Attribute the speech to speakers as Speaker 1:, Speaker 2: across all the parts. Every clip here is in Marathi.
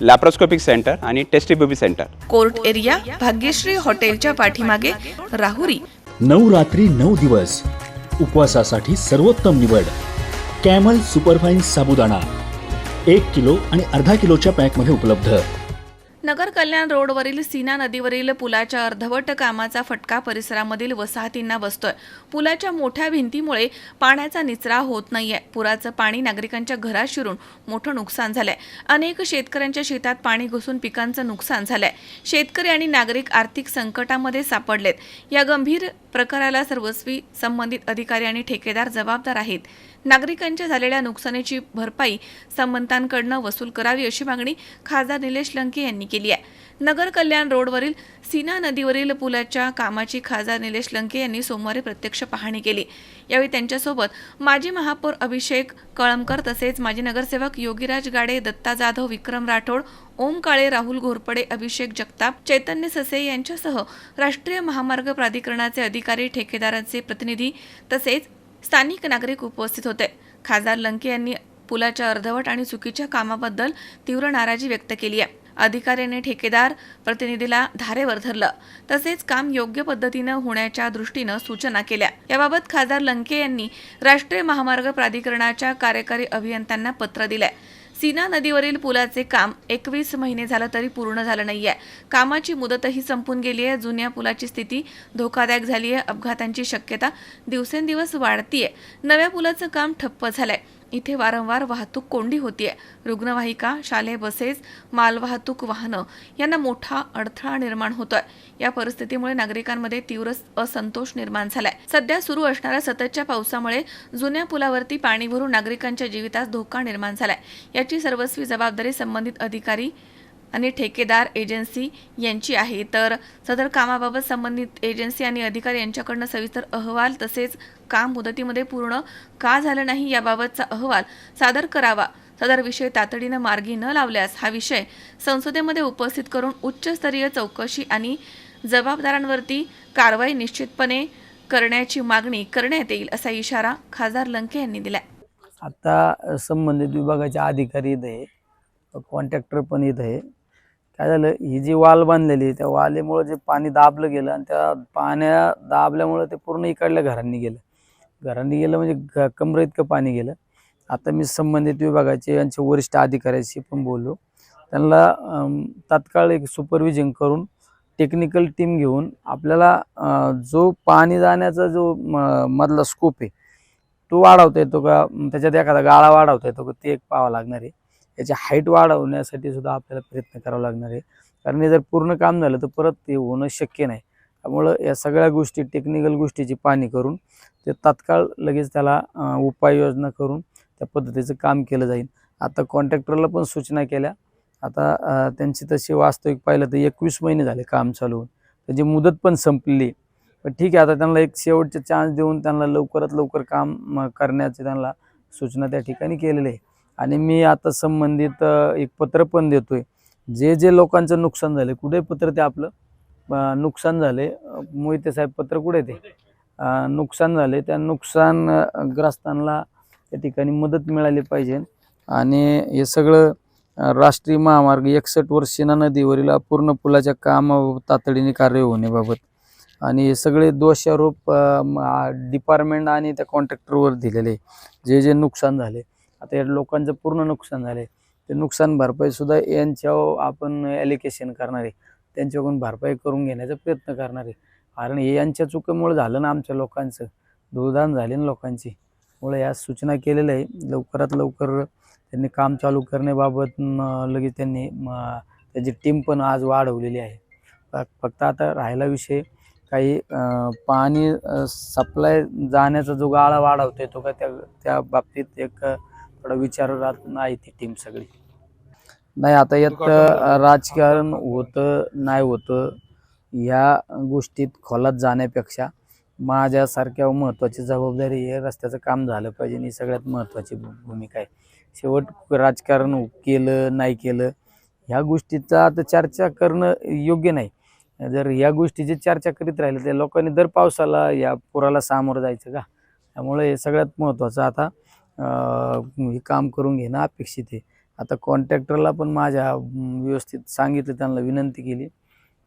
Speaker 1: लॅप्रोस्कोपिक सेंटर आणि test tube baby centre
Speaker 2: court area Bhagyashree हॉटेलच्या पाठीमागे राहुरी.
Speaker 3: नऊ रात्री नऊ दिवस. उपवासासाठी सर्वोत्तम निवड. कॅमल सुपरफाईन साबुदाणा. एक किलो आणि अर्धा किलोच्या पॅकमध्ये उपलब्ध.
Speaker 2: नगर कल्याण रोडवरील सीना नदीवरील पुलाच्या अर्धवट कामाचा फटका परिसरामधील वसाहतींना बसतोय. पुलाच्या मोठ्या भिंतीमुळे पाण्याचा निचरा होत नाहीये. पुराचं पाणी नागरिकांच्या घरात शिरून मोठं नुकसान झालंय. अनेक शेतकऱ्यांच्या शेतात पाणी घुसून पिकांचं नुकसान झालंय. शेतकरी आणि नागरिक आर्थिक संकटामध्ये सापडलेत. या गंभीर प्रकाराला सर्वस्वी संबंधित अधिकारी आणि ठेकेदार जबाबदार आहेत. नागरिकांच्या झालेल्या नुकसानीची भरपाई संबंधांकडनं वसूल करावी अशी मागणी खासदार निलेश लंके यांनी केली आहे. नगर कल्याण रोडवरील सीना नदीवरील पुलाच्या कामाची खासदार निलेश लंके यांनी सोमवारी प्रत्यक्ष पाहणी केली. यावेळी त्यांच्यासोबत माजी महापौर अभिषेक कळमकर तसेच माजी नगरसेवक योगीराज गाडे दत्ता जाधव विक्रम राठोड ओम काळे राहुल घोरपडे अभिषेक जगताप चैतन्य ससे यांच्यासह राष्ट्रीय महामार्ग प्राधिकरणाचे अधिकारी ठेकेदारांचे प्रतिनिधी तसेच स्थानिक नागरिक उपस्थित होते. खासदार लंके यांनी पुलाच्या अर्धवट आणि चुकीच्या कामाबद्दल तीव्र नाराजी व्यक्त केली आहे. अधिकाऱ्याने ठेकेदार प्रतिनिधीला धारेवर धरलं. तसेच काम योग्य पद्धतीनं होण्याच्या दृष्टीनं सूचना केल्या. याबाबत खासदार लंके यांनी राष्ट्रीय महामार्ग प्राधिकरणाच्या कार्यकारी अभियंत्यांना पत्र दिलंय. सीना नदीवरील पुलाचे काम एकवीस महिने झालं तरी पूर्ण झालं नाही आहे कामाची मुदतही संपून गेली आहे जुन्या पुलाची स्थिती धोकादायक झाली आहे अपघातांची शक्यता दिवसेंदिवस वाढतीये. नव्या पुलाचं काम ठप्प झालंय. इथे वारंवार वाहतूक कोंडी होतीये. रुग्णवाहिका शालेय बसेस मालवाहतूक वाहनं यांना मोठा अडथळा निर्माण होतोय. या परिस्थितीमुळे नागरिकांमध्ये तीव्र असंतोष निर्माण झालाय. सध्या सुरू असणाऱ्या सततच्या पावसामुळे जुन्या पुलावरती पाणी भरून नागरिकांच्या जीवितास धोका निर्माण झालाय. याची सर्वस्वी जबाबदारी संबंधित अधिकारी आणि ठेकेदार एजन्सी यांची आहे. तर सदर कामाबाबत संबंधित एजन्सी आणि अधिकारी यांच्याकडनं सविस्तर अहवाल तसेच काम मुदतीमध्ये पूर्ण का झालं नाही याबाबतचा अहवाल सादर करावा. सदर विषय तातडीनं मार्गी न लावल्यास हा विषय संसदेमध्ये उपस्थित करून उच्चस्तरीय चौकशी आणि जबाबदारांवरती कारवाई निश्चितपणे करण्याची मागणी करण्यात येईल असा इशारा खासदार लंके यांनी दिला
Speaker 4: आता संबंधित विभागाच्या अधिकारी इथं आहे. कॉन्ट्रॅक्टर पण इथं आहे. काय झालं? ही जी वाल बांधलेली आहे त्या वालेमुळं जे पाणी दाबलं गेलं आणि त्या पाण्या दाबल्यामुळं ते पूर्ण इकडल्या घरांनी गेलं. घरांनी गेलं म्हणजे ग कमरे इतकं पाणी गेलं. आता मी संबंधित विभागाचे यांचे वरिष्ठ अधिकाऱ्याशी पण बोललो. त्यांना तात्काळ एक सुपरविजन करून टेक्निकल टीम घेऊन आपल्याला जो पाणी जाण्याचा जो म- मधला स्कोप आहे तो वाढवता येतो का? त्याच्यात एखादा गाळा वाढवता येतो का? ते एक पाहावं लागणार आहे. याची हाईट वाढवण्यासाठी सुद्धा आपल्याला प्रयत्न करावा लागणार आहे. कारण हे जर पूर्ण काम झालं तर परत ते होणं शक्य नाही. त्यामुळं या सगळ्या गोष्टी टेक्निकल गोष्टीची पाहणी करून ते तात्काळ लगेच त्याला उपाययोजना करून त्या पद्धतीचं काम केलं जाईल. आता कॉन्ट्रॅक्टरला पण सूचना केल्या. आता त्यांची तशी वास्तविक पाहिलं तर एकवीस महिने झाले काम चालू होऊन. त्याची मुदत पण संपली. पण ठीक आहे आता त्यांना एक शेवटचे चान्स देऊन त्यांना लवकरात लवकर काम म, करण्याचे त्यांना सूचना त्या ठिकाणी केलेली आहे आणि मी आता संबंधित एक पत्र पण देतोय. जे जे लोकांचं नुकसान झालं कुठे पत्र ते आपलं? नुकसान झाले मोहिते साहेब पत्र कुठे ते? नुकसान झाले त्या नुकसान ग्रस्तांना त्या ठिकाणी मदत मिळाली पाहिजे. आणि हे सगळं राष्ट्रीय महामार्ग एकसष्ट वर्षीना नदीवरील पूर्ण पुलाच्या कामाबाबत तातडीने कार्य होण्याबाबत. आणि हे सगळे दोषारोप डिपार्टमेंट आणि त्या कॉन्ट्रॅक्टरवर दिलेले. आहे. जे जे नुकसान झाले आता या लोकांचं पूर्ण नुकसान झाले ते नुकसान भरपाई सुद्धा यांच्यावर आपण ॲलिकेशन करणार आहे. त्यांच्याकडून भरपाई करून घेण्याचा प्रयत्न करणार आहे. कारण हे यांच्या चुकीमुळे झालं ना आमच्या लोकांचं. दुर्दान झाले ना लोकांची. मुळे या सूचना केलेल्या आहे लवकरात लवकर त्यांनी काम चालू करण्याबाबत लगेच त्यांनी त्याची टीम पण आज वाढवलेली आहे. फक्त आता राहिला विषय काही पाणी सप्लाय जाण्याचा जो गाळा वाढवता येतो का त्या त्या बाबतीत एक थोडा विचारात नाही ती टीम सगळी. नाही आता यात राजकारण होतं नाही होतं या गोष्टीत खोलात जाण्यापेक्षा माझ्यासारख्या महत्त्वाची जबाबदारी आहे रस्त्याचं काम झालं पाहिजे आणि ही सगळ्यात महत्त्वाची भूमिका आहे. शेवट राजकारण केलं नाही केलं ह्या गोष्टीचा आता चर्चा करणं योग्य नाही. जर या गोष्टीची चर्चा करीत राहिले तर लोकांनी दर पावसाला या पुराला सामोरं जायचं का? त्यामुळे हे सगळ्यात महत्त्वाचं आता हे काम करून घेणं अपेक्षित आहे. आता कॉन्ट्रॅक्टरला पण माझ्या व्यवस्थित सांगितलं त्यांना विनंती केली.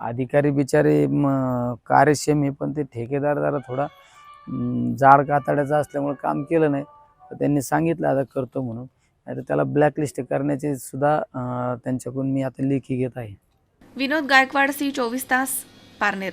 Speaker 4: अधिकारी बिचारे म, कार्यक्षम आहे पण ते ठेकेदार जरा थोडा जाड कातड्याचा असल्यामुळे काम केलं नाही. तर त्यांनी सांगितलं आता करतो म्हणून. नाही त्याला ब्लॅकलिस्ट करण्याचे सुद्धा त्यांच्याकडून मी आता लेखी घेत आहे.
Speaker 2: विनोद गायकवाड सी चोवीस तास पारनेर.